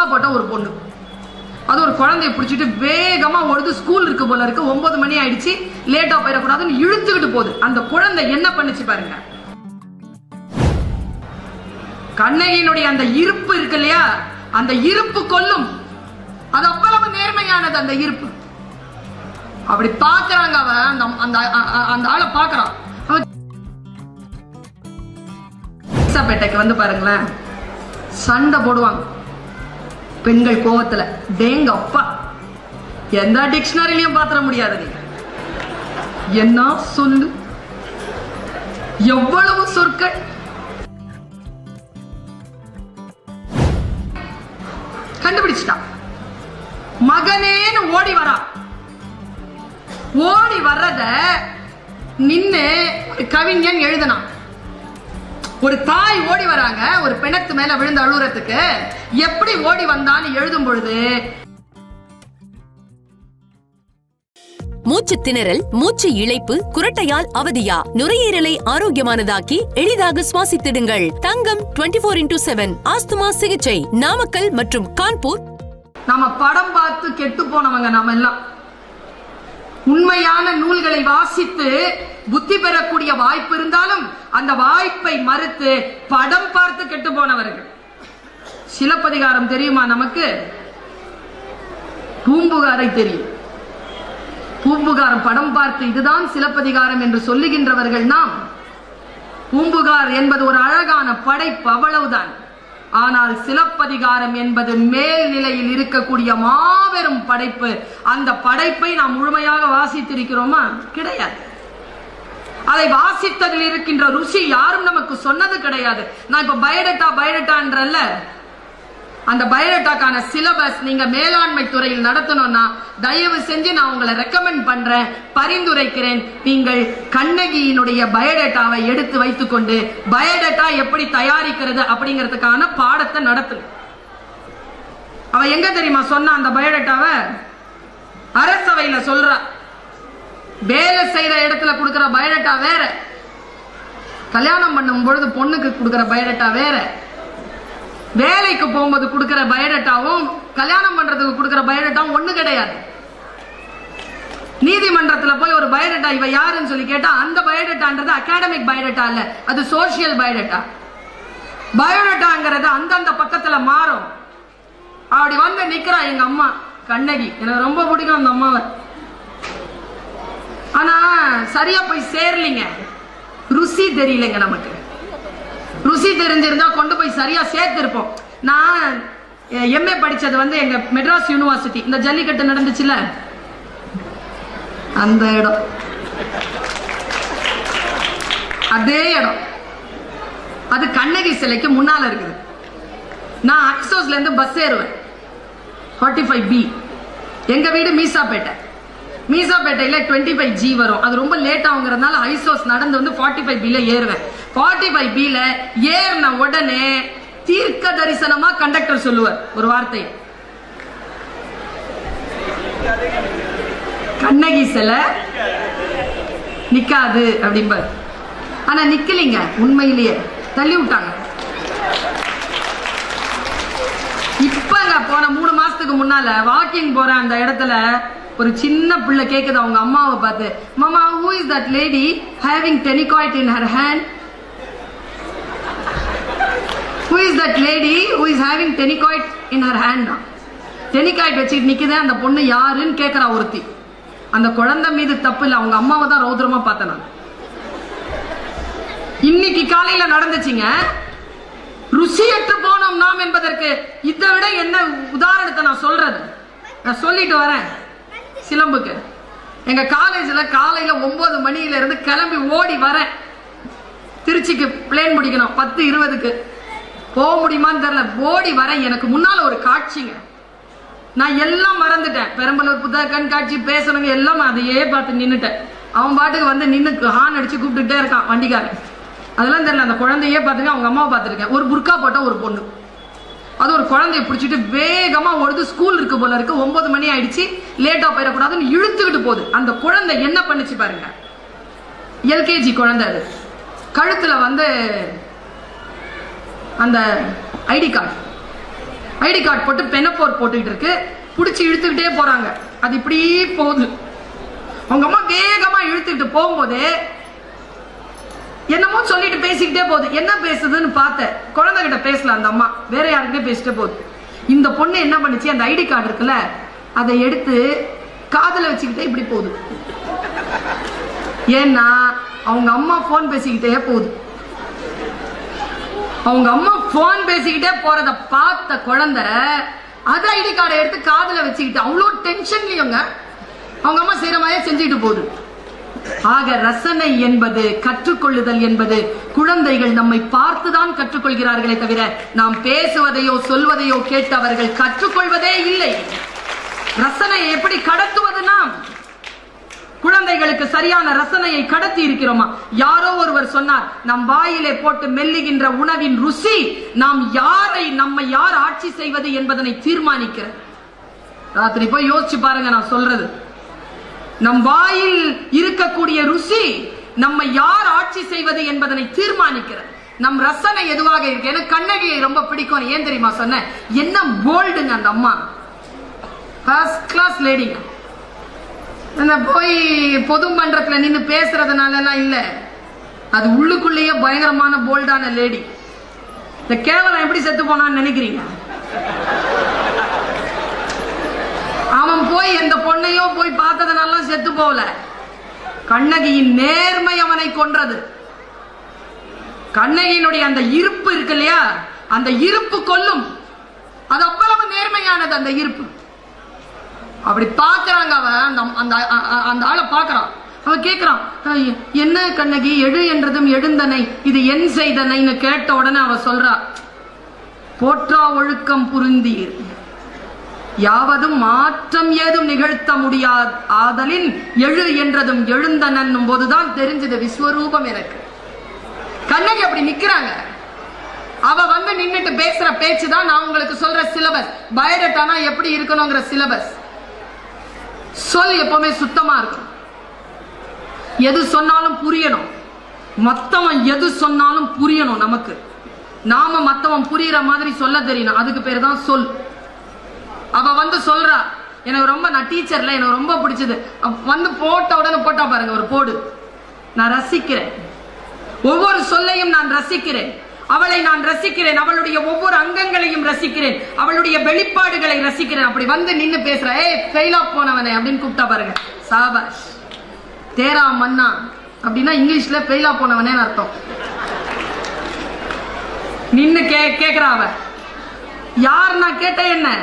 புர்கா போட்ட ஒரு பொண்ணு. அது ஒரு குழந்தைய பிடிச்சிட்டு வேகமாக ஓடுது. ஸ்கூல் இருக்கு போல இருக்கு. ஒன்பது மணி ஆயிடுச்சு. லேட்டாக போயிடக்கூடாதுன்னு இழுத்துக்கிட்டு போகுது. அந்த குழந்தை என்ன பண்ணுச்சு பாருங்க. கண்ணகியினுடைய அந்த இருப்பு இருக்கு இல்லையா? அந்த இருப்பு கொல்லும். அது அவ்வளவு நேர்மையானது அந்த இருப்பு. அப்படி பாக்குறாங்க அவ. அந்த அந்த அந்த ஆளை பாக்குறான் அவ பேட்டைக்கு வந்து பாருங்களேன். சண்டை போடுவாங்க. பெண்கள் கோவத்துல டேங்க அப்பா எந்த டிக்ஷனரிலையும் பாத்திர முடியாது நீ என்ன சொல்லு? எவ்வளவு சொற்கள் கண்டுபிடிச்சிட்டான் மகனேன்னு ஓடி வரா. ஓடி வர்றத நின்னு ஒரு கவிஞன் எழுதினான் ஒரு தாய் ஓடி வராங்க ஒரு பிணத்து மேல விழுந்து அழுறதுக்கு எப்படி ஓடி வந்தான்னு எழுதும் பொழுது மூச்சு திணறல் மூச்சு இழைப்பு குரட்டையால் அவதியா? நுரையீரலை ஆரோக்கியமானதாக்கி எளிதாக சுவாசித்திடுங்கள். தங்கம் 24 ஃபோர் இன்டூ செவன் ஆஸ்துமா சிகிச்சை. நாமக்கல் மற்றும் கான்பூர். நாம படம் பார்த்து கெட்டு போனவங்க நாம எல்லாம். உண்மையான நூல்களை வாசித்து புத்தி பெறக்கூடிய வாய்ப்பு இருந்தாலும் அந்த வாய்ப்பை மறுத்து படம் பார்த்து கெட்டு போனவர்கள். சிலப்பதிகாரம் தெரியுமா நமக்கு? பூம்புகாரை தெரியும். பூம்புகாரம் படம் பார்த்து இதுதான் சிலப்பதிகாரம் என்று சொல்லுகின்றவர்கள் நாம். பூம்புகார் என்பது ஒரு அழகான படைப்பு அவ்வளவுதான். ஆனால் சிலப்பதிகாரம் என்பது மேல் நிலையில் இருக்கக்கூடிய மாபெரும் படைப்பு. அந்த படைப்பை நாம் முழுமையாக வாசித்திருக்கிறோமா? கிடையாது. அதை வாசித்ததில் இருக்கின்ற ருசி யாரும் நமக்கு சொன்னது கிடையாது. நான் இப்ப பயோடேட்டா பயோடேட்டான்றல்ல அந்த பயோடேட்டாக்கான சிலபஸ் நீங்க மேலாண்மை துறையில் நடத்தணும்னா தயவு செஞ்சு நான் உங்களை ரெக்கமெண்ட் பண்றேன் பரிந்துரைக்கிறேன். நீங்கள் கண்ணகியினுடைய பயோடேட்டாவை எடுத்து வைத்துக்கொண்டு பயோடேட்டா எப்படி தயாரிக்கிறது அப்படிங்கிறதுக்கான பாடத்தை நடத்துங்க அவ எங்க தெரியுமா சொன்ன அந்த பயோடேட்டாவை? அரசவையில சொல்றா. வேலை செய்யற இடத்துல கொடுக்குற பயோடேட்டா வேற. கல்யாணம் பண்ணும் பொழுது பொண்ணுக்கு கொடுக்குற பயோடேட்டா வேற. வேலைக்கு போகும்போது கொடுக்குற பயோடேட்டாவும் கல்யாணம் பண்றதுக்கு கொடுக்குற பயோடேட்டாவும் ஒண்ணு கிடையாது. நீதிமன்றத்துல போய் ஒரு பயோடேட்டா இவ யாருன்னு சொல்லி கேட்டா அந்த பயோடேட்டான்றது அகாடமிக் பயோடேட்டா இல்ல அது சோசியல் பயோடேட்டா. பயோடேட்டாங்கிறது அந்தந்த பக்கத்துல மாறும். அப்படி வந்து நிக்கிறா எங்க அம்மா கண்ணகி. எனக்கு ரொம்ப பிடிக்கும் அந்த அம்மாவை. ஆனா சரியா போய் சேரலிங்க. ருசி தெரியலங்க நமக்கு. ருசி தெரிஞ்சிருந்தா கொண்டு போய் சரியா சேர்த்திருப்போம். நான் எம்ஏ படிச்சது வந்து எங்க மெட்ராஸ் யூனிவர்சிட்டி. இந்த ஜல்லிக்கட்டு நடந்துச்சுல? அந்த இடம். அதே இடம். அது கண்ணகி சிலைக்கு முன்னால இருக்குது. நான் அக்சோஸ்ல இருந்து பஸ் ஏறுவேன். ஃபார்ட்டி ஃபைவ் பி எங்க வீடு மீசாப்பேட்டை. மீசாப்பேட்டையில டுவெண்ட்டி ஃபைவ் ஜி வரும். அது ரொம்ப லேட் ஆகுங்கிறதுனால ஐசோஸ் நடந்து வந்து ஃபார்ட்டி ஃபைவ் பில ஏறுவேன். ஃபார்ட்டி ஃபைவ் பில ஏறின உடனே தீர்க்க தரிசனமா கண்டக்டர் சொல்லுவார். ஒரு வார்த்தை. கண்ணகி சில நிக்காது அப்படிம்பார். ஆனா நிற்கலிங்க உண்மையிலேயே. தள்ளி விட்டாங்க. இப்பங்க போன மூணு மாசத்துக்கு முன்னால வாக்கிங் போற அந்த இடத்துல. ஒரு சின்ன பிள்ளை கேக்குது அவங்க அம்மாவை பார்த்து மாமா who is that lady having tenniquoit in her hand who is that lady who is having tenniquoit in her hand tenniquoit வச்சுட்டு நிக்குது அந்த பொண்ணு யாருன்னு கேக்குறா ஒருத்தி. அந்த குழந்தை மீது தப்பு இல்லை அவங்க அம்மாவை தான் ரௌத்ரமா பார்த்தேன் நான். இன்னைக்கு காலையில நடந்துச்சுங்க. ருசியற்று போனோம் நாம் என்பதற்கு இதை விட என்ன உதாரணத்தை நான் சொல்றது? நான் சொல்லிட்டு வரேன். சிலம்புக்கு. எங்க காலேஜில் காலையில் ஒன்பது மணியில இருந்து கிளம்பி ஓடி வரேன். திருச்சிக்கு பிளேன் பிடிக்கணும் பத்து இருபதுக்கு. போக முடியுமான்னு தெரியல. ஓடி வரேன். எனக்கு முன்னால ஒரு காட்சிங்க. நான் எல்லாம் மறந்துட்டேன். பெரம்பலூர் புத்தக கண்காட்சி பேசணுங்க எல்லாம் அதையே பார்த்து நின்றுட்டேன் அவன் பாட்டுக்கு வந்து நின்று ஹான் அடிச்சு கூப்பிட்டுட்டே இருக்கான் வண்டிக்காரன். அதெல்லாம் தெரியல. அந்த குழந்தையே பார்த்துங்க அவங்க அம்மாவை பார்த்துருக்கேன். ஒரு புர்கா போட்ட ஒரு பொண்ணு. அது ஒரு குழந்தைய பிடிச்சிட்டு வேகமாக ஓடுது. ஸ்கூல் இருக்கு போல இருக்கு. ஒன்பது மணி ஆயிடுச்சு. லேட்டா போயிடக்கூடாதுன்னு இழுத்துக்கிட்டு போகுது. அந்த குழந்தை என்ன பண்ணுச்சு பாருங்க. எல்கேஜி குழந்தை அது. கழுத்துல வந்து அந்த ஐடி கார்டு. ஐடி கார்டு போட்டு பெனப்போர் போட்டுக்கிட்டு இருக்கு. பிடிச்சி இழுத்துக்கிட்டே போறாங்க. அது இப்படி போகுது. அவங்க அம்மா வேகமா இழுத்துக்கிட்டு போகும்போது என்னமோ சொல்லிட்டு பேசிக்கிட்டே போகுது. என்ன பேசுதுன்னு பார்த்தேன். குழந்தைகிட்ட பேசல அந்த அம்மா. வேற யாருக்கிட்டே பேசிட்டே போகுது. இந்த பொண்ணு என்ன பண்ணுச்சு? அந்த ஐடி கார்டு இருக்குல்ல அதை எடுத்து காதல வச்சுக்கிட்டே இப்படி போகுது. ஏன்னா அவங்க அம்மா போன் பேசிக்கிட்டே போகுது. அவங்க அம்மா போன் பேசிக்கிட்டே போறத பார்த்த குழந்தை அது ஐடி கார்டை எடுத்து காதுல வச்சுக்கிட்டு அவ்வளோ டென்ஷன்லயுங்க அவங்க அம்மா செய்யற மாதிரியே செஞ்சுட்டு போகுது. ஆக ரசனை என்பது கற்றுக்கொள்ளுதல் என்பது குழந்தைகள் நம்மை பார்த்துதான் கற்றுக்கொள்கிறார்களே தவிர நாம் பேசுவதையோ சொல்வதையோ கேட்டு அவர்கள் கற்றுக்கொள்வதே இல்லை. ரசனையை எப்படி கடத்துவது நாம்? குழந்தைகளுக்கு சரியான ரசனையை கடத்தி இருக்கிறோமா? யாரோ ஒருவர் சொன்னார் நம் வாயிலே போட்டு மெல்லுகின்ற உணவின் ருசி நாம் யாரை நம்ம யார் ஆட்சி செய்வது என்பதனை தீர்மானிக்கிறது. ராத்திரி போய் யோசிச்சு பாருங்க நான் சொல்றது. நம் வாயில் இருக்கக்கூடிய ருசி நம்ம யார் ஆட்சி செய்வது என்பதனை தீர்மானிக்கிறது. நம் ரசனை எதுவாக இருக்கு? எனக்கு கண்ணகியை ரொம்ப பிடிக்கும். ஏன் தெரியுமா சொன்னேன்? என்ன போல்டுங்க அந்த அம்மா. ஃபர்ஸ்ட் கிளாஸ் லேடிங்க அந்த போய் பொது மன்றத்தில் நின்று பேசுறதுனாலலாம் இல்லை. அது உள்ளுக்குள்ளேயே பயங்கரமான போல்டான லேடி இந்த கேவலம் எப்படி செத்து போனான்னு நினைக்கிறீங்க? அவன் போய் எந்த பொண்ணையோ போய் பார்த்ததுனால செத்து போகல. கண்ணகியின் நேர்மை அவனை கொன்றது. கண்ணகியினுடைய அந்த இருப்பு இருக்கு இல்லையா? அந்த இருப்பு கொல்லும். அது அவ்வளவு நேர்மையானது அந்த இருப்பு. அப்படி பார்க்குறாங்க அவன். அந்த அந்த அந்த ஆளை பார்க்குறான். அவன் கேட்குறான் என்ன கண்ணகி? எழு என்றதும் எழுந்தனை. இது என் செய்தனைன்னு கேட்ட உடனே அவ சொல்றா போற்றா ஒழுக்கம் புரிந்தீர். யாவதும் மாற்றம் ஏதும் நிகழ்த்த முடியாது. ஆதலின் எழு என்றதும் எழுந்தனன்னும் போதுதான் தெரிஞ்சது விஸ்வரூபம் எனக்கு. கண்ணகி அப்படி நிக்கிறாங்க. அவ வந்து நின்னுட்டு பேசுற பேச்சு தான் நான் உங்களுக்கு சொல்ற சிலபஸ் பயோடேட்டானா எப்படி இருக்கணுங்கிற சிலபஸ் சொல் எப்பவுமே சுத்தமா இருக்கும் எது சொன்னாலும் புரியணும். மத்தவன் எது சொன்னாலும் புரியணும் நமக்கு. நாம மத்தவன் புரியுற மாதிரி சொல்ல தெரியணும். அதுக்கு பேர் தான் சொல். அவ வந்து சொல்றா எனக்கு ரொம்ப நான் டீச்சர்ல எனக்கு ரொம்ப பிடிச்சது. வந்து போட்ட உடனே போட்டா பாருங்க ஒரு போடு. நான் ரசிக்கிறேன். ஒவ்வொரு சொல்லையும் நான் ரசிக்கிறேன். அவளை நான் ரசிக்கிறேன். அவளுடைய ஒவ்வொரு அங்கங்களையும் ரசிக்கிறேன். அவளுடைய வெளிப்பாடுகளை ரசிக்கிறேன். அப்படி வந்து நின்னு பேசுற ஏய் ஃபெயிலா போனவனே அப்படின்னு கூப்பிட்டா பாருங்க. சாபாஷ். தேரா மன்னா. அப்படின்னா இங்கிலீஷ்ல ஃபெயிலா போனவனேன்னு அர்த்தம். நின்னு கே கேக்குறா அவ. யார் நான் கேட்ட என்ன?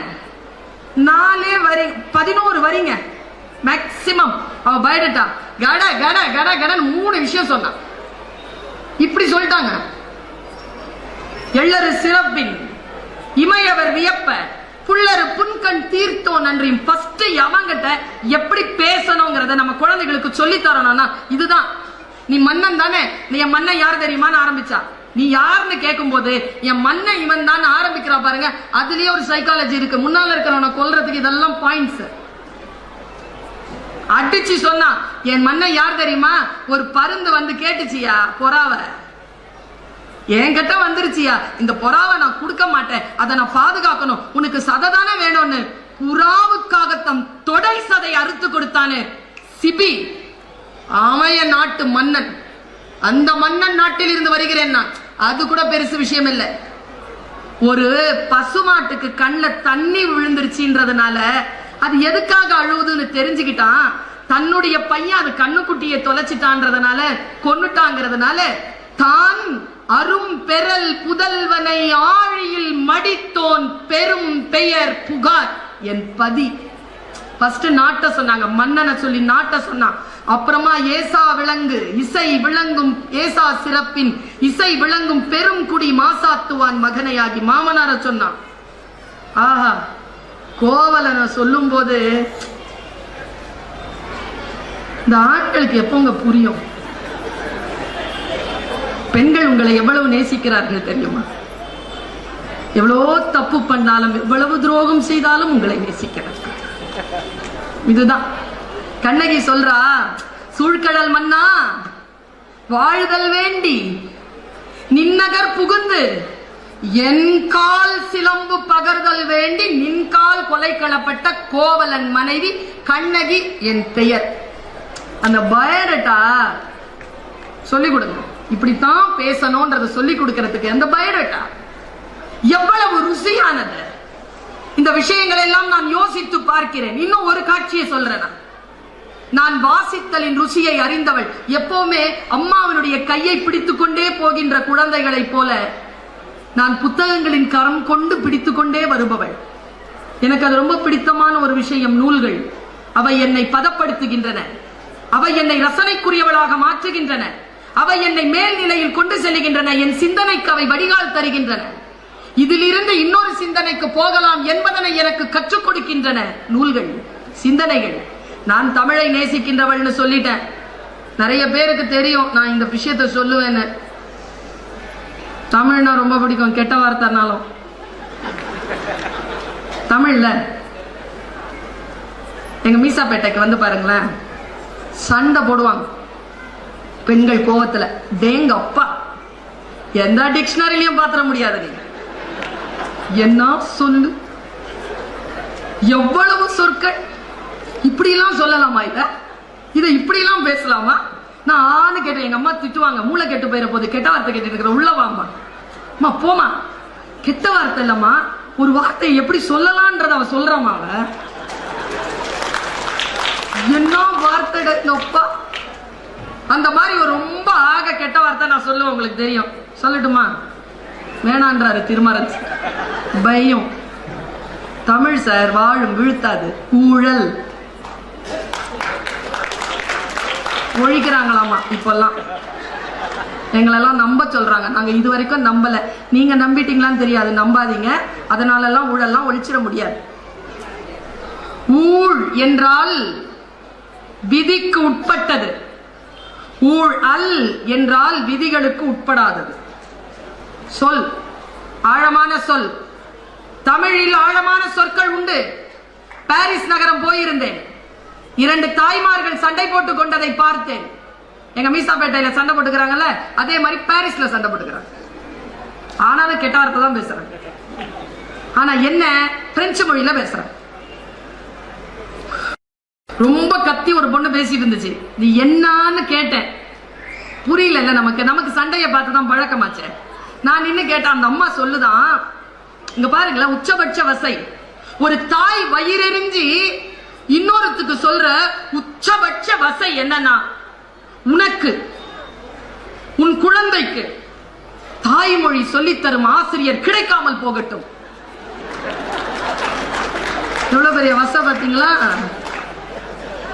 நாலே வரி பதினோரு வரிங்க. மேக்சிமம் அவ பயோடேட்டா கட கட கட கடன் மூணு விஷயம் சொன்னான் இப்படி சொல்லிட்டாங்க. எள்ளறு சிறப்பின் இமையவர் வியப்ப புள்ளரு புன்கண் தீர்த்தோ நன்றியும் ஃபர்ஸ்ட் அவங்கிட்ட எப்படி பேசணுங்கிறத நம்ம குழந்தைகளுக்கு சொல்லி தரணும்னா இதுதான். நீ மன்னன் தானே? நீ என் மன்னன் யார் தெரியுமான்னு ஆரம்பிச்சா? நீ யாருன்னு கேட்கும்போது என் மன்னன் இவன் தான் ஆரம்பிக்கிறா பாருங்க. அதுலயே ஒரு சைக்காலஜி இருக்கு. முன்னால இருக்கிறவனை கொல்றதுக்கு இதெல்லாம் பாயிண்ட்ஸ் அடிச்சு சொன்னா என் மன்னன் யார் தெரியுமா? ஒரு பருந்து வந்து கேட்டுச்சியா? பொறாவ. என்கிட்ட வந்துருச்சியா? இந்த பொறாவை நான் கொடுக்க மாட்டேன். அதை நான் பாதுகாக்கணும். உனக்கு சதை தானே வேணும்னு. புறாவுக்காக தம் தொடை சதை அறுத்து கொடுத்தானே. சிபி அமைய நாட்டு மன்னன். அந்த மன்னன் நாட்டில் இருந்து வருகிறேன் நான். அது கூட பெருசு விஷயம் இல்லை. ஒரு பசுமாட்டுக்கு கண்ணில் தண்ணி விழுந்துருச்சுன்றதுனால அது எதுக்காக அழுவுதுன்னு தெரிஞ்சுக்கிட்டான். தன்னுடைய பையன் அது கண்ணுக்குட்டியை தொலைச்சிட்டான்றதுனால கொன்னுட்டாங்கிறதுனால தான் அரும் பெறல் புதல்வனை ஆழியில் மடித்தோன் பெரும் பெயர் புகார். என் பதி. ஃபர்ஸ்ட் நாட்ட சொன்னாங்க மன்னனை சொல்லி நாட்டை சொன்னான். அப்புறமா ஏசா விளங்கு இசை விளங்கும் ஏசா சிறப்பின் இசை விளங்கும் பெரும் குடி மாசாத்துவான் மகனையாகி மாமனார சொன்னான். ஆஹா கோவலனை சொல்லும் போது இந்த ஆட்களுக்கு எப்போங்க புரியும்? பெண்கள் உங்களை எவ்வளவு நேசிக்கிறார்கள் தெரியுமா? எவ்வளோ தப்பு பண்ணாலும் எவ்வளவு துரோகம் செய்தாலும் உங்களை நேசிக்கிறார்கள் இதுதான். கண்ணகி சொல்றா சூழ்கடல் மன்னா வாழ்தல் வேண்டி நின்னகர் புகுந்து என் கால் சிலம்பு பகர்தல் வேண்டி நின்கால் கொலை களப்பட்ட கோவலன் மனைவி கண்ணகி என் பெயர். அந்த பயரட்டா சொல்லிக் கொடுங்க. இப்படித்தான் பேசணும்ன்றத சொல்லிக் கொடுக்கறதுக்கு அந்த பயோடேட்டா எவ்வளவு ருசியானது. இந்த விஷயங்கள் எல்லாம் நான் யோசித்து பார்க்கிறேன். இன்னும் ஒரு காட்சியை சொல்றேன் நான். வாசித்தலின் ருசியை அறிந்தவள். எப்பவுமே அம்மாவினுடைய கையை பிடித்துக்கொண்டே போகின்ற குழந்தைகளைப் போல நான் புத்தகங்களின் கரம் கொண்டு பிடித்துக்கொண்டே வருபவள். எனக்கு அது ரொம்ப பிடித்தமான ஒரு விஷயம் நூல்கள். அவை என்னை பதப்படுத்துகின்றன. அவை என்னை ரசனைக்குரியவளாக மாற்றுகின்றன. அவை என்னை மேல்நிலையில் கொண்டு செல்கின்றன என் சிந்தனைக்கு அவை வடிகால் தருகின்றன. இதிலிருந்து இன்னொரு சிந்தனைக்கு போகலாம் என்பதனை எனக்கு கற்றுக் கொடுக்கின்றன நூல்கள் சிந்தனைகள். நான் தமிழை நேசிக்கின்றவள்னு சொல்லிட்டேன். நிறைய பேருக்கு தெரியும் நான் இந்த விஷயத்தை சொல்லுவேன்னு. தமிழ்னா ரொம்ப பிடிக்கும் கெட்ட வார்த்தைனாலும். தமிழ்ல எங்க மீசாப்பேட்டைக்கு வந்து பாருங்களேன் சண்டை போடுவாங்க. பெண்கள் கோவத்துல டேங்க அப்பா எந்த டிக்ஷனரிலையும் பாத்திர முடியாது நீங்க என்ன சொல்லு? எவ்வளவு சொற்கள்? இப்படிலாம் சொல்லலாமா இத? இதை இப்படியெல்லாம் பேசலாமா? நான் ஆணு கேட்டேன் எங்க அம்மா திட்டுவாங்க மூளை கெட்டு போயிட போது கெட்ட வார்த்தை கேட்டு இருக்கிற உள்ள வாமா அம்மா போமா கெட்ட வார்த்தை இல்லம்மா ஒரு வார்த்தையை எப்படி சொல்லலான்றத அவ சொல்றாமா அவ. என்ன வார்த்தை அப்பா? அந்த மாதிரி ஒரு ரொம்ப ஆக கெட்ட வார்த்தை நான் சொல்லுவேன் உங்களுக்கு தெரியும். சொல்லட்டுமா? வேணான்றாரு திருமரன் பயம். தமிழ் சார் வாழும் வீழ்த்தாது. ஊழல். ஒழிக்கிறாங்களாமா இப்பெல்லாம். எங்களெல்லாம் நம்ப சொல்றாங்க. நாங்க இது வரைக்கும் நம்பல. நீங்க நம்பிட்டீங்களான்னு தெரியாது. நம்பாதீங்க. அதனால எல்லாம் ஊழல்லாம் ஒழிச்சிட முடியாது. ஊழ் என்றால் விதிக்கு உட்பட்டது. ஊழ் அல் என்றால் விதிகளுக்கு உட்படாதது. சொல். ஆழமான சொல். தமிழில் ஆழமான சொற்கள் உண்டு. பாரிஸ் நகரம் போயிருந்தேன். இரண்டு தாய்மார்கள் சண்டை போட்டுக் கொண்டதை பார்த்தேன். எங்க மீசாப்பேட்டையில சண்டை போட்டுக்கிறாங்கல்ல அதே மாதிரி பாரிஸ்ல சண்டை போட்டுக்கிறாங்க. ஆனாலும் கெட்டார்த்தை தான் பேசுறாங்க. ஆனா என்ன பிரெஞ்சு மொழியில பேசுறாங்க. ரொம்ப கத்தி ஒரு பொண்ணு பேசிட்டு இருந்துச்சு. நீ என்னான்னு கேட்டேன். புரியல நமக்கு நமக்கு சண்டையை பார்த்து தான் பழக்கமாச்சே. நான் இன்னும் கேட்டேன் அந்த அம்மா சொல்லுதான் இங்க பாருங்களேன் உச்சபட்ச வசை. ஒரு தாய் வயிறெறிஞ்சி இன்னொருத்துக்கு சொல்ற உச்சபட்ச வசை என்னன்னா உனக்கு உன் குழந்தைக்கு தாய்மொழி சொல்லித்தரும் ஆசிரியர் கிடைக்காமல் போகட்டும். எவ்வளவு பெரிய வசை பார்த்தீங்களா?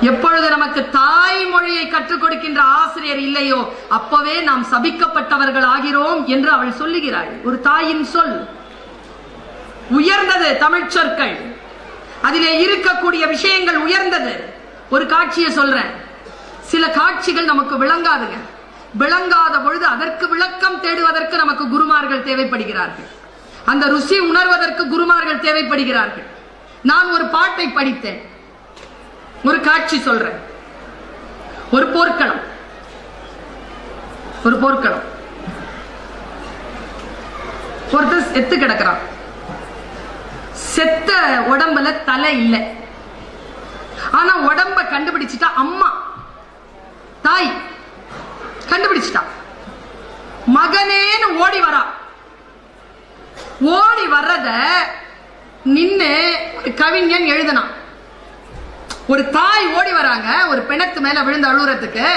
எப்பொழுது நமக்கு தாய்மொழியை கற்றுக் கொடுக்கின்ற ஆசிரியர் இல்லையோ அப்பவே நாம் சபிக்கப்பட்டவர்கள் ஆகிறோம் என்று அவள் சொல்லுகிறாள். ஒரு தாயின் சொல் உயர்ந்தது தமிழ் சொற்கள். அதிலே இருக்கக்கூடிய விஷயங்கள் உயர்ந்தது. ஒரு காட்சியை சொல்றேன். சில காட்சிகள் நமக்கு விளங்காதுங்க. விளங்காத பொழுது அதற்கு விளக்கம் தேடுவதற்கு நமக்கு குருமார்கள் தேவைப்படுகிறார்கள். அந்த ருசி உணர்வதற்கு குருமார்கள் தேவைப்படுகிறார்கள். நான் ஒரு பாட்டை படித்தேன். ஒரு காட்சி சொல்றேன். ஒரு போர்க்களம். ஒரு போர்க்களம். ஒருத்தர் செத்து கிடக்குறான். செத்த உடம்புல தலை இல்லை. ஆனா உடம்ப கண்டுபிடிச்சிட்டா அம்மா. தாய். கண்டுபிடிச்சிட்டா. மகனேன்னு ஓடி வரா. ஓடி வர்றத நின்னு கவிஞன் எழுதினான். ஒரு தாய் ஓடி வராங்க ஒரு பிணத்து மேல விழுந்து அழுறதுக்கு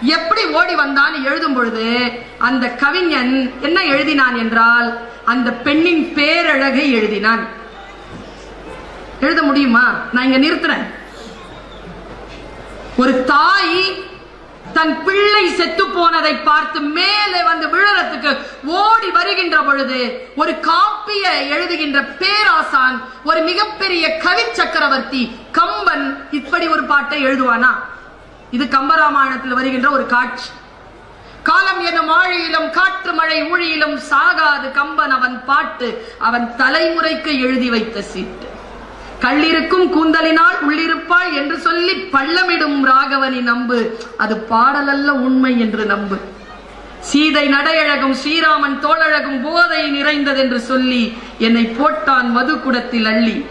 எப்படி ஓடி வந்தான்னு எழுதும் பொழுது அந்த கவிஞன் என்ன எழுதினான் என்றால் அந்த பெண்ணின் பேரழகை எழுதினான். எழுத முடியுமா? நான் இங்க நிறுத்துறேன். ஒரு தாய் தன் பிள்ளை செத்து போனதை பார்த்து மேலே வந்து விழறதுக்கு ஓடி வருகின்ற பொழுது ஒரு காப்பிய எழுதுகின்ற பேராசான் ஒரு மிகப்பெரிய கவி சக்கரவர்த்தி கம்பன் இப்படி ஒரு பாட்டை எழுதுவானா? இது கம்பராமாயணத்தில் வருகின்ற ஒரு காட்சி. காலம் எனும் ஆழியிலும் காற்று மழை ஊழியிலும் சாகாது கம்பன் அவன் பாட்டு அவன் தலைமுறைக்கு எழுதி வைத்த சீட்டு. கள்ளிருக்கும் கூந்தலினால் உள்ளிருப்பாள் என்று சொல்லி பள்ளமிடும் ராகவனி நம்பு. அது பாடலல்ல உண்மை என்று நம்பு. சீதை நடையழகும் ஸ்ரீராமன் தோழழகும் போதை நிறைந்ததென்று சொல்லி என்னை போட்டான் மதுக்குடத்தில் அள்ளி.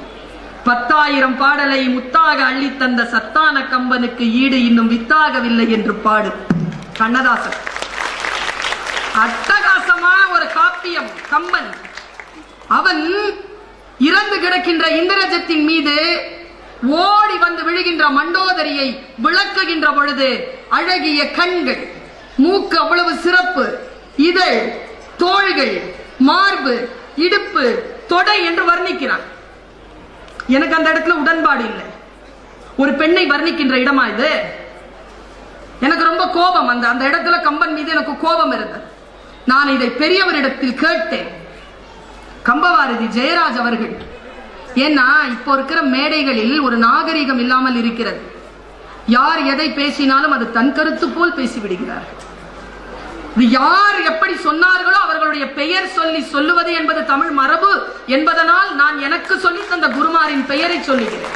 பத்தாயிரம் பாடலை முத்தாக அள்ளித் தந்த சத்தான கம்பனுக்கு ஈடு இன்னும் வித்தாகவில்லை என்று பாடு. கண்ணதாசன். அட்டகாசமான ஒரு காப்பியம் கம்பன். அவன் இறந்து கிடக்கின்ற இந்திரஜத்தின் மீது ஓடி வந்து விழுகின்ற மண்டோதரியை விளக்குகின்ற பொழுது அழகிய கண்கள் மூக்கு அவ்வளவு சிறப்பு இதழ் தோள்கள் மார்பு இடுப்பு தொடை என்று வர்ணிக்கிறான் எனக்கு அந்த இடத்துல உடன்பாடு இல்லை. ஒரு பெண்ணை வர்ணிக்கின்ற இடமா இது? எனக்கு ரொம்ப கோபம் அந்த அந்த இடத்துல கம்பன் மீது எனக்கு கோபம் இருந்தது. நான் இதை பெரியவரிடத்தில் கேட்டேன். கம்பவாரதி ஜெயராஜ் அவர்கள். ஏன்னா இப்போ இருக்கிற மேடைகளில் ஒரு நாகரிகம் இல்லாமல் இருக்கிறது. யார் எதை பேசினாலும் அது தன் கருத்து போல் பேசிவிடுகிறார்கள். இது யார் எப்படி சொன்னார்களோ அவர்களுடைய பெயர் சொல்லி சொல்லுவது என்பது தமிழ் மரபு என்பதனால் நான் எனக்கு சொல்லி தந்த குருமாரின் பெயரை சொல்லுகிறேன்.